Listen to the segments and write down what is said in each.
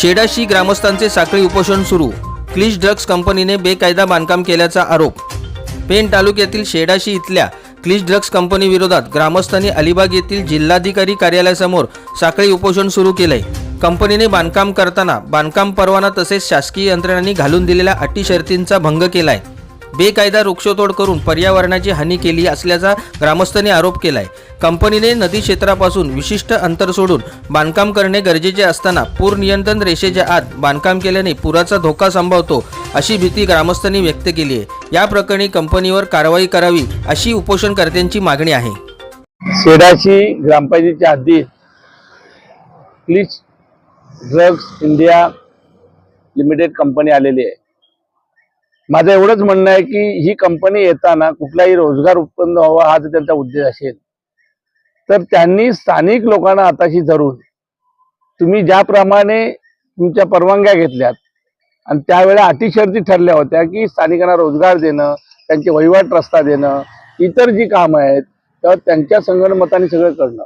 शेडाशी ग्रामस्थांचे साखळी उपोषण सुरू. क्लिश ड्रग्ज कंपनीने बेकायदा बांधकाम केल्याचा आरोप. पेण तालुक्यातील शेडाशी इथल्या क्लिश ड्रग्ज कंपनी विरोधात ग्रामस्थांनी अलिबाग येथील जिल्हाधिकारी कार्यालयासमोर साखळी उपोषण सुरू केलंय. कंपनीने बांधकाम करताना बांधकाम परवाना तसेच शासकीय यंत्रणांनी घालून दिलेल्या अटी शर्तींचा भंग केलाय. बेकायदा वृक्षतोड करून पर्यावरणाची हानी केली असल्याचा ग्रामस्थांनी आरोप केलाय. कंपनीने नदी क्षेत्रापासून विशिष्ट अंतर सोडून बांधकाम करणे गरजेचे असताना पूर नियंत्रण रेषेच्या आत बांधकाम केल्याने पुराचा धोका संभवतो अशी भीती ग्रामस्थांनी व्यक्त केली आहे. या प्रकरणी कंपनीवर कारवाई करावी अशी उपोषणकर्त्यांची मागणी आहे. शेडाची ग्रामपंचायतीच्या हद्दीत please drugs India limited company आलेली आहे. माझं एवढंच म्हणणं आहे की ही कंपनी येताना कुठलाही रोजगार उत्पन्न व्हावा हा जर त्यांचा उद्देश असेल. तर त्यांनी स्थानिक लोकांना आताशी धरून तुम्ही ज्याप्रमाणे तुमच्या परवानग्या घेतल्यात आणि त्यावेळेला अटी ठरल्या होत्या की स्थानिकांना रोजगार देणं त्यांचे वहिवाट रस्ता देणं इतर जी कामं आहेत तर त्यांच्या संगणमताने सगळं करणं.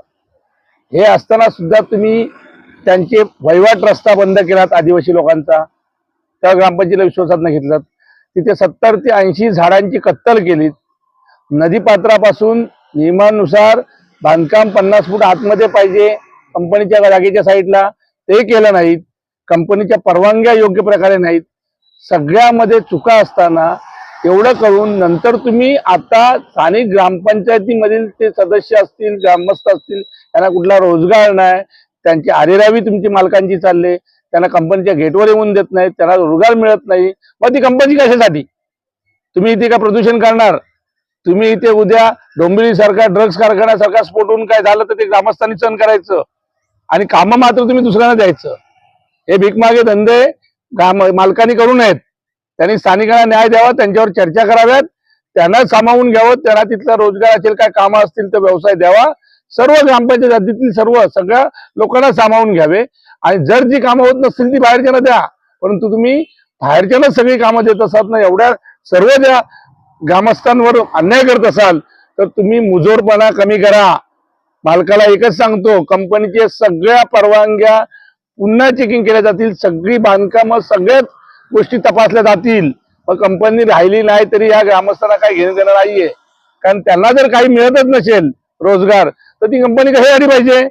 हे असताना सुद्धा तुम्ही त्यांचे वहिवाट रस्ता बंद केलात आदिवासी लोकांचा. त्या ग्रामपंचायतीला विश्वासात न घेतलात. तिथे सत्तर ते ऐंशी झाडांची कत्तल केलीत नदीपात्रापासून नियमानुसार बांधकाम पन्नास फूट आतमध्ये पाहिजे. कंपनीच्या जागेच्या साईडला ते केलं नाहीत. कंपनीच्या परवानग्या योग्य प्रकारे नाहीत. सगळ्यामध्ये चुका असताना एवढं करून नंतर तुम्ही आता स्थानिक ग्रामपंचायतीमधील ते सदस्य असतील ग्रामस्थ असतील त्यांना कुठला रोजगार नाही त्यांची आरेरावी तुमची मालकांची चालले. त्यांना कंपनीच्या गेटवर येऊन देत नाहीत त्यांना रोजगार मिळत नाही. मग ती कंपनी कशासाठी? तुम्ही इथे का प्रदूषण करणार? तुम्ही इथे उद्या डोंबिवली सारखा ड्रग्स कारखान्यासारखा स्फोट होऊन काय झालं तर ते ग्रामस्थांनी सहन करायचं. आणि कामं मात्र तुम्ही दुसऱ्यांना द्यायचं. हे भीकमागे धंदे मालकांनी करू नयेत. त्यांनी स्थानिकांना न्याय द्यावा त्यांच्यावर चर्चा कराव्यात. त्यांना सामावून घ्यावं त्यांना तिथला रोजगार असेल काय कामं असतील तर व्यवसाय द्यावा. सर्व ग्रामपंचायत हद्दीतील सर्व सगळ्या लोकांना सामावून घ्यावे. आणि जर जी कामं होत नसतील ती बाहेरच्यांना द्या. परंतु तुम्ही बाहेरच्यांना सगळी कामं देत असाल ना एवढ्या सर्व ज्या ग्रामस्थांवर अन्याय करत असाल तर तुम्ही मुजोरपणा कमी करा. मालकाला एकच सांगतो कंपनीचे सगळ्या परवानग्या पुन्हा चेकिंग केल्या जातील. सगळी बांधकामं सगळ्याच गोष्टी तपासल्या जातील. मग कंपनी राहिली नाही तरी या ग्रामस्थांना काही घेणं देणं नाहीये. कारण त्यांना जर काही मिळतच नसेल रोजगार तर ती कंपनी कशासाठी पाहिजे.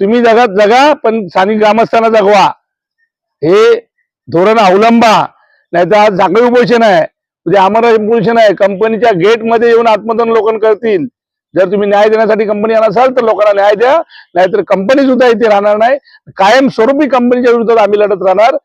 तुम्ही जगात जगा पण स्थानिक ग्रामस्थांना जगवा. हे धोरण अवलंबा. नाही तर आज झाकळी उपोषण आहे. उद्या आम्हाला उपोषण आहे. कंपनीच्या गेटमध्ये येऊन आत्मदान लोकन करतील. जर तुम्ही न्याय देण्यासाठी कंपनी असाल तर लोकांना न्याय द्या. नाहीतर कंपनी सुद्धा इथे राहणार नाही. कायम स्वरूपी कंपनीच्या विरोधात आम्ही लढत राहणार.